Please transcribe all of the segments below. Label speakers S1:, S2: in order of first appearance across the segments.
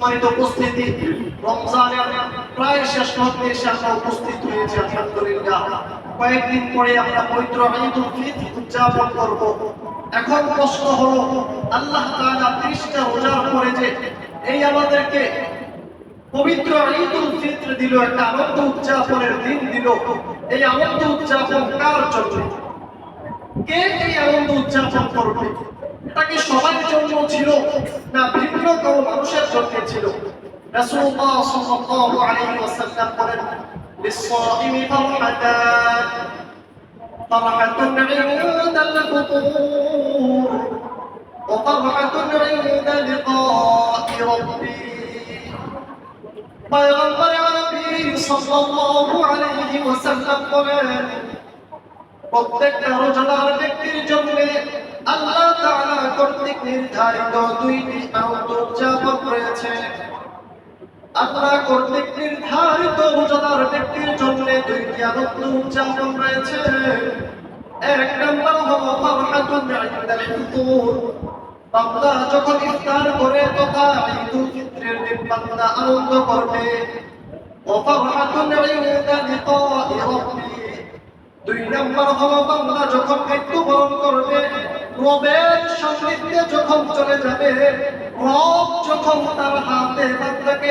S1: পবিত্র ঈদুল ফিতর উদযাপন করব। এখন প্রশ্ন হলো, আল্লাহ তাআলা 30টা রোজার পরে যে এই আমাদেরকে পবিত্র ঈদুল ফিতর দিল, একটা আনন্দ উদযাপনের দিন দিল, এই আনন্দ উদযাপন কার জন্য? কে এই আনন্দ উদযাপন করবে? এটা কি সবার জন্য ছিল না ভিন্ন কোনো মানুষের জন্য? রাসূলুল্লাহ সাল্লাল্লাহু আলাইহি ওয়াসাল্লাম বলেন للصائم فرحتان فرحة عند الفطور وفرحة عند لقاء ربي পয়গম্বর আরবি সাল্লাল্লাহু আলাইহি ওয়াসাল্লাম বলেন প্রত্যেকটা রোজাদার ব্যক্তির জন্য আল্লাহ তাআলা কর্তৃক নির্ধারিত দুইটি আনন্দ উদযাপন রয়েছে আল্লাহ কর্তৃক নির্ধারিত রোজাদার ব্যক্তির জন্য দুইটি আনন্দ উদযাপন রয়েছে? এক নম্বর হলো ফারহাতুন ইনদাল ফুতুর বান্দা যখন ইফতার করে তথা ঈদুল ফিতরের দিন বান্দা আনন্দ করবে। ও ফারহাতুন ইনদা লিকাই রাব্বি দুই নম্বর হলো বান্দা যখন মৃত্যুবরণ করবে, রবের সান্নিধ্যে যখন চলে যাবে, রব যখন তার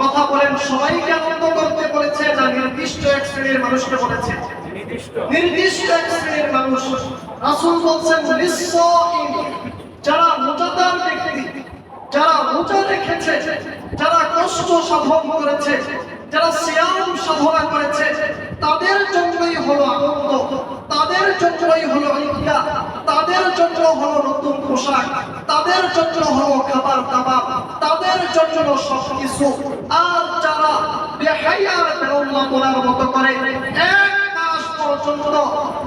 S1: কথা বলেন সবাইকে আনন্দ করতে বলেছে না নির্দিষ্ট এক শ্রেণির মানুষকে বলেছে। নির্দিষ্ট। এক শ্রেণির মানুষ রাসূল বলছেন যারা রোজাদার ব্যক্তি যারা রোজা রেখেছে যারা কষ্ট সাধন করেছে যারা সিয়াম সাধনা করেছে তাদের জন্যই হলো আনন্দ তাদের জন্যই হলো ঈদগা তাদের জন্য হলো নতুন পোশাক তাদের জন্য হলো খাবার দাবার, তাদের জন্য সবকিছু। আর যারা বেহাইয়ার বেরোল্লা বলার মতো করে, এক মাস পর্যন্ত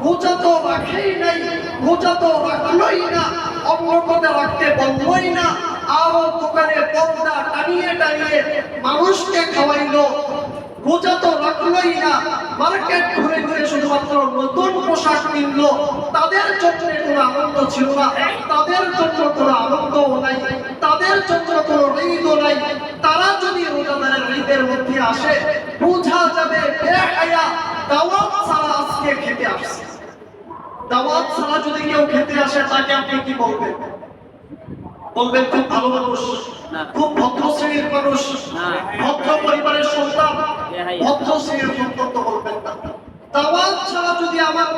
S1: রোজা তো রাখেই নাই, রোজা তো রাখলোই না অন্য রাখতে বলবই না, আরও দোকানে পর্দা টানিয়ে টানিয়ে মানুষকে খাওয়াইলো। রোজা মার্কেট ঘুরে ঘুরে শুধুমাত্র নতুন পোশাক কিনলো তাদের জন্য কোনো আনন্দ ছিল না তাদের জন্য কোনো আনন্দও নাই তাদের জন্য কোনো ঈদও নাই। তারা যদি রোজাদারের ঈদের মধ্যে আসে বোঝা যাবে বেহায়া দাওয়াত ছাড়া আজকে খেতে আসছে। দাওয়াত ছাড়া যদি কেউ খেতে আসে তাকে আপনি কি বলবেন? বলবেন খুব ভালো মানুষ খুব ভদ্র শ্রেণির মানুষ ভদ্র পরিবারের সন্তান ভদ্র শ্রেণির সন্তান তো বলবেন। ছাড়া যদি আমার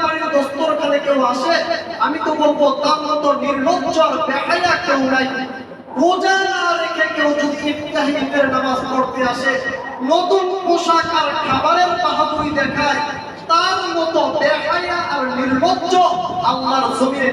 S1: কেউ আসে, আমি তো বলব তার মতো কেউ নাই। রেখে কেউ যদি নামাজ পড়তে আসে, নতুন আর খাবারের দেখায়, তার মতো আর নির্লজ্জ আল্লাহর জমিনে